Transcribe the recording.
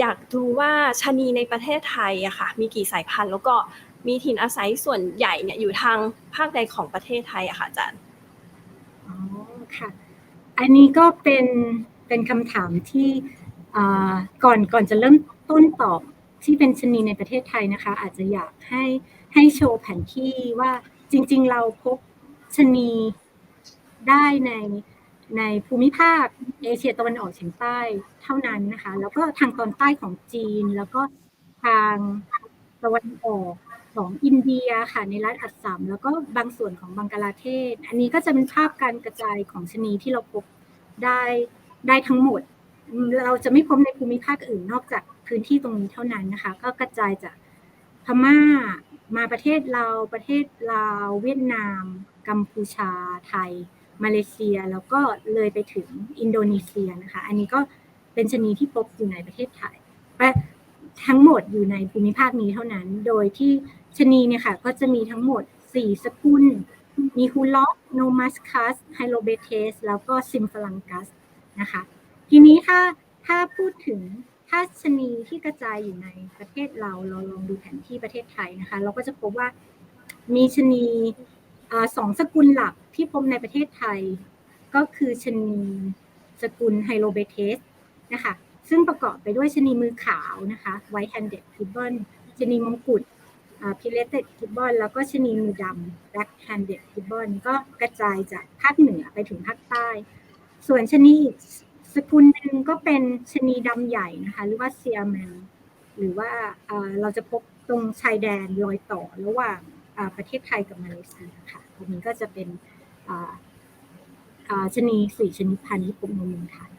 อยากดูว่าชะนีในประเทศไทยอะค่ะ มีกี่สายพันธุ์แล้วก็มีถิ่นอาศัยส่วนใหญ่เนี่ยอยู่ทางภาคใดของประเทศไทยอะค่ะอาจารย์อ๋อค่ะ อันนี้ก็เป็นเป็นคำถามที่อ่าก่อนก่อนจะเริ่มต้นตอบที่เป็นชะนีในประเทศไทยนะคะ อาจจะอยากให้ให้โชว์แผนที่ว่าจริง ๆ เราพบชะนีได้ใน ในภูมิภาคเอเชียตะวันออกเฉียงใต้เท่านั้นนะคะ แล้วก็ทางตอนใต้ของจีน แล้วก็ทางตะวันออกของอินเดียค่ะในรัฐอัสสัมแล้วก็บางส่วนของบังกลาเทศ อันนี้ก็จะเป็นภาพการกระจายของชนีที่เราพบได้ได้ทั้งหมด เราจะไม่พบในภูมิภาคอื่นนอกจากพื้นที่ตรงนี้เท่านั้นนะคะ ก็กระจายจากพม่ามาประเทศเราประเทศลาวเวียดนาม กัมพูชาไทย มาเลเซียแล้วก็เลยไปถึงอินโดนีเซียนะคะ อันนี้ก็เป็นชนีที่พบอยู่ในประเทศไทยและทั้งหมดอยู่ในภูมิภาคนี้เท่านั้น โดยที่ชนีเนี่ยค่ะก็จะมีทั้งหมด 4 สกุล มีฮูล็อกโนมัสคัสไฮโลเบเทส แล้วก็ซิมฟลังกัสนะคะ ทีนี้ถ้าถ้าพูดถึงถ้าชนีที่กระจายอยู่ในประเทศเรา เราลองดูแผนที่ประเทศไทยนะคะ เราก็จะพบว่ามีชนี สองสกุลหลักที่พบในประเทศไทย ก็คือชนีสกุลไฮโลเบเทสนะคะซึ่งประกอบไปด้วยชนีมือขาวนะคะ white handed gibbon ชนีมงกุฎพิเลเต็ดกิบบอนแล้วก็ชนีมือดำ black handed gibbon ก็กระจายจากภาคเหนือไปถึงภาคใต้ ส่วนชนีอีกสกุลหนึ่งก็เป็นชนีดำใหญ่นะคะหรือว่าเซียแมนหรือว่าเราจะพบตรงชายแดนรอยต่อระหว่าง ประเทศไทยกับมาเลเซียค่ะตรงนี้ก็จะเป็นชนีสี่ชนิดพันธุ์ที่พบในเมืองไทย